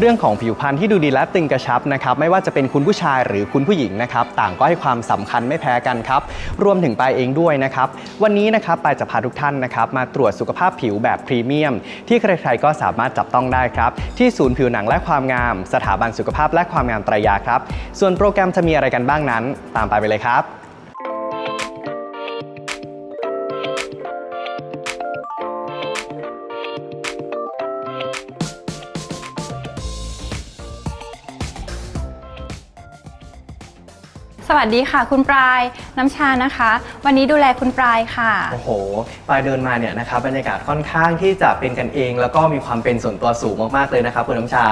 เรื่องของผิวพรรณที่ดูดีและตึงกระชับนะครับไม่ว่าจะเป็นคุณผู้ชายหรือคุณผู้หญิงนะครับต่างก็ให้ความสำคัญไม่แพ้กันครับรวมถึงปายเองด้วยนะครับวันนี้นะครับปายจะพาทุกท่านนะครับมาตรวจสุขภาพผิวแบบพรีเมียม ที่ใครๆก็สามารถจับต้องได้ครับที่ศูนย์ผิวหนังและความงาม สถาบันสุขภาพและความงามไตรยาครับส่วนโปรแกรมจะมีอะไรกันบ้างนั้น ตามไปไปเลยครับ สวัสดีค่ะ คุณปลายน้ำชานะคะ วันนี้ดูแลคุณปลายค่ะ โอ้โหปายเดินมาเนี่ยนะครับบรรยากาศค่อนข้างที่จะเป็นกันเอง แล้วก็มีความเป็นส่วนตัวสูงมากๆเลยนะครับคุณน้ำชา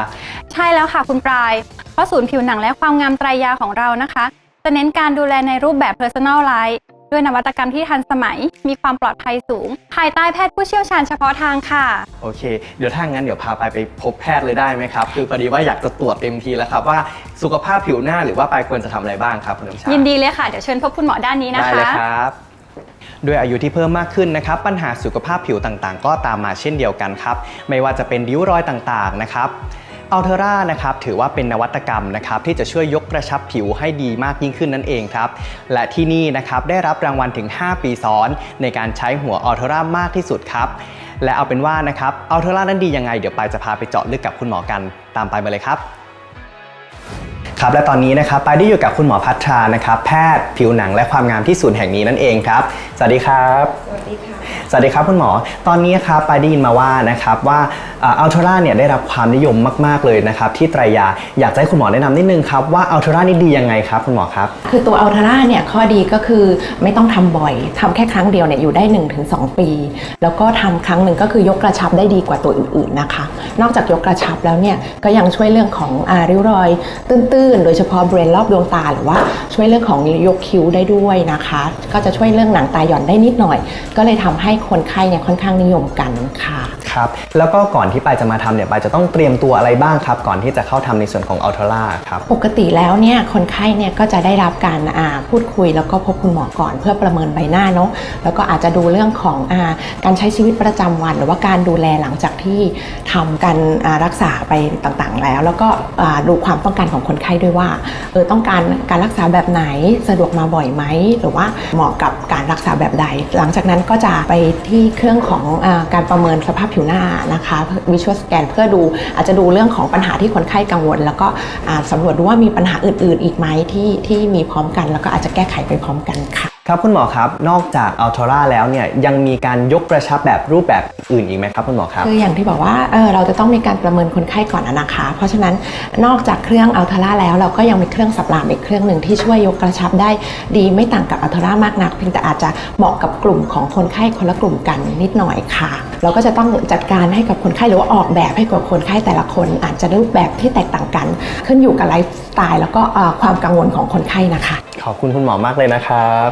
ใช่แล้วค่ะคุณปลาย เพราะศูนย์ผิวหนังและความงามไตรยาของเรานะคะ จะเน้นการดูแลในรูปแบบ Personal Life ด้วยนวัตกรรมที่ทันสมัย มีความปลอดภัยสูง ภายใต้แพทย์ผู้เชี่ยวชาญเฉพาะทางค่ะ โอเค เดี๋ยวถ้างั้นเดี๋ยวพาไปไปพบแพทย์เลยได้ไหมครับ คือพอดีว่าอยากจะตรวจเต็มทีแล้วครับว่าสุขภาพผิวหน้าหรือว่าปายควรจะทำอะไรบ้างครับคุณน้ำชายินดีเลยค่ะ เดี๋ยวเชิญพบคุณหมอด้านนี้นะได้คะ เลยครับ ด้วยอายุที่เพิ่มมากขึ้นนะครับ ปัญหาสุขภาพผิวต่างๆ ก็ตามมาเช่นเดียวกันครับ ไม่ว่าจะเป็นริ้วรอยต่างๆนะครับ อัลเทอร่านะครับถือว่าเป็นนวัตกรรมนะครับที่จะช่วยยกกระชับผิวให้ดีมากยิ่งขึ้นนั่นเองครับ และที่นี่นะครับได้รับรางวัลถึง 5 ปีซ้อน ในการใช้หัวอัลเทอร่ามากที่สุดครับ และเอาเป็นว่านะครับอัลเทอร่านั้นดียังไง เดี๋ยวปายจะพาไปเจาะลึกกับคุณหมอกันตามไปมาเลยครับ ครับและตอนนี้นะครับไปายได้อยู่กับคุณหมอพัทรานะครับแพทย์ผิวหนังและความงามที่ศูนย์แห่งนี้นั่นเองครับสวัสดีครับ สวัสดีค่ะ สวัสดีครับคุณหมอ ตอนนี้ครับไปายได้ยินมาว่านะครับว่าอัลเทอร่าเนี่ยได้รับความนิยมมาก ๆ เลยนะครับที่ไตรยาอยากจะให้คุณหมอแนะนำนิดนึงครับว่าอัลเทอร่านี่ดียังไงครับคุณหมอครับ คือตัวอัลทาร่าเนี่ยข้อดีก็คือไม่ต้องทำบ่อยทำแค่ครั้งเดียวเนี่ยอยู่ได้ 1-2 ปี แล้วก็ทำครั้งหนึ่งก็คือยกกระชับได้ดีกว่าตัวอื่นๆนะคะ นอกจากยกกระชับแล้วเนี่ยก็ยังช่วยเรื่องของอาริ้วรอยตื้นๆโดยเฉพาะบริเวณรอบดวงตา หรือว่าช่วยเรื่องของยกคิ้วได้ด้วยนะคะ ก็จะช่วยเรื่องหนังตาหย่อนได้นิดหน่อย ก็เลยทำให้คนไข้เนี่ยค่อนข้างนิยมกันค่ะ ครับ แล้วก็ก่อนที่ปายจะมาทำเนี่ยปายจะต้องเตรียมตัวอะไรบ้างครับ ก่อนที่จะเข้าทำในส่วนของอัลเทราครับ ปกติแล้วเนี่ยคนไข้เนี่ยก็จะได้รับการอ่าพูดคุยแล้วก็พบคุณหมอก่อนเพื่อประเมินใบหน้าเนาะแล้วก็อาจจะดูเรื่องของอาการใช้ชีวิตประจำวัน หรือว่าการดูแลหลังจากที่ทำการอ่ารักษาไปต่างๆ แล้ว แล้วก็อ่าดูความต้องการของคนไข้ด้วยว่าเออต้องการการรักษาแบบไหนสะดวกมาบ่อยไหมหรือว่าเหมาะกับการรักษาแบบใด หลังจากนั้นก็จะไปที่เครื่องของอาการประเมินสภาพผิวหน้านะคะวิชวลสแกนเพื่อดูอาจจะดูเรื่องของปัญหาที่คนไข้กังวล แล้วก็สำรวจดูว่ามีปัญหาอื่น ๆ อีกไหมที่ที่มีพร้อมกัน แล้วก็อาจจะแก้ไขไปพร้อมกันค่ะ ครับคุณหมอครับ นอกจากอัลทร่าแล้วเนี่ยยังมีการยกกระชับแบบรูปแบบอื่นอีกไหมครับคุณหมอครับคืออย่างที่บอกว่าเออเราจะต้องมีการประเมินคนไข้ก่อนนะคะ เพราะฉะนั้นนอกจากเครื่องอัลทร่าแล้วเราก็ยังมีเครื่องสับรามอีกเครื่องหนึ่งที่ช่วยยกกระชับได้ดีไม่ต่างกับอัลทร่ามากนักเพียงแต่อาจจะเหมาะกับกลุ่มของคนไข้คนละกลุ่มกันนิดหน่อยค่ะ เราก็จะต้องจัดการให้กับคนไข้หรือว่าออกแบบให้กับคนไข้แต่ละคน อาจจะรูปแบบที่แตกต่างกัน ขึ้นอยู่กับไลฟ์สไตล์แล้วก็ความกังวลของคนไข้นะคะ ขอบคุณคุณหมอมากเลยนะครับ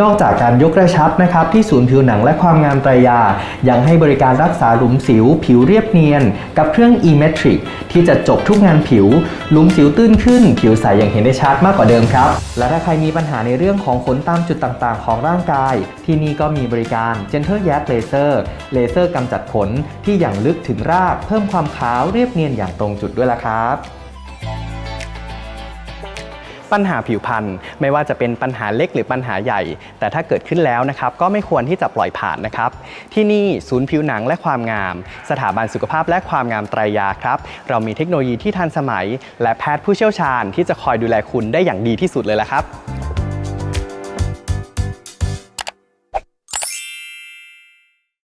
นอกจากการยกกระชับนะครับที่ศูนย์ผิวหนังและความงามไตรยา ยังให้บริการรักษาหลุมสิว ผิวเรียบเนียน กับเครื่อง e-metric ที่จะจบทุกงานผิว หลุมสิวตื้นขึ้น ผิวใสอย่างเห็นได้ชัดมากกว่าเดิมครับ และถ้าใครมีปัญหาในเรื่องของขนตามจุดต่างๆ ของร่างกาย ที่นี่ก็มีบริการ Gentle Yak Laser เลเซอร์กำจัดขนที่อย่างลึกถึงราก เพิ่มความขาวเรียบเนียนอย่างตรงจุดด้วยล่ะครับ ปัญหาผิวพรรณไม่ว่าจะเป็นปัญหาเล็กหรือปัญหาใหญ่ แต่ถ้าเกิดขึ้นแล้วนะครับก็ไม่ควรที่จะปล่อยผ่านนะครับ ที่นี่ศูนย์ผิวหนังและความงาม สถาบันสุขภาพและความงามไตรยาครับ เรามีเทคโนโลยีที่ทันสมัย และแพทย์ผู้เชี่ยวชาญที่จะคอยดูแลคุณได้อย่างดีที่สุดเลยละครับ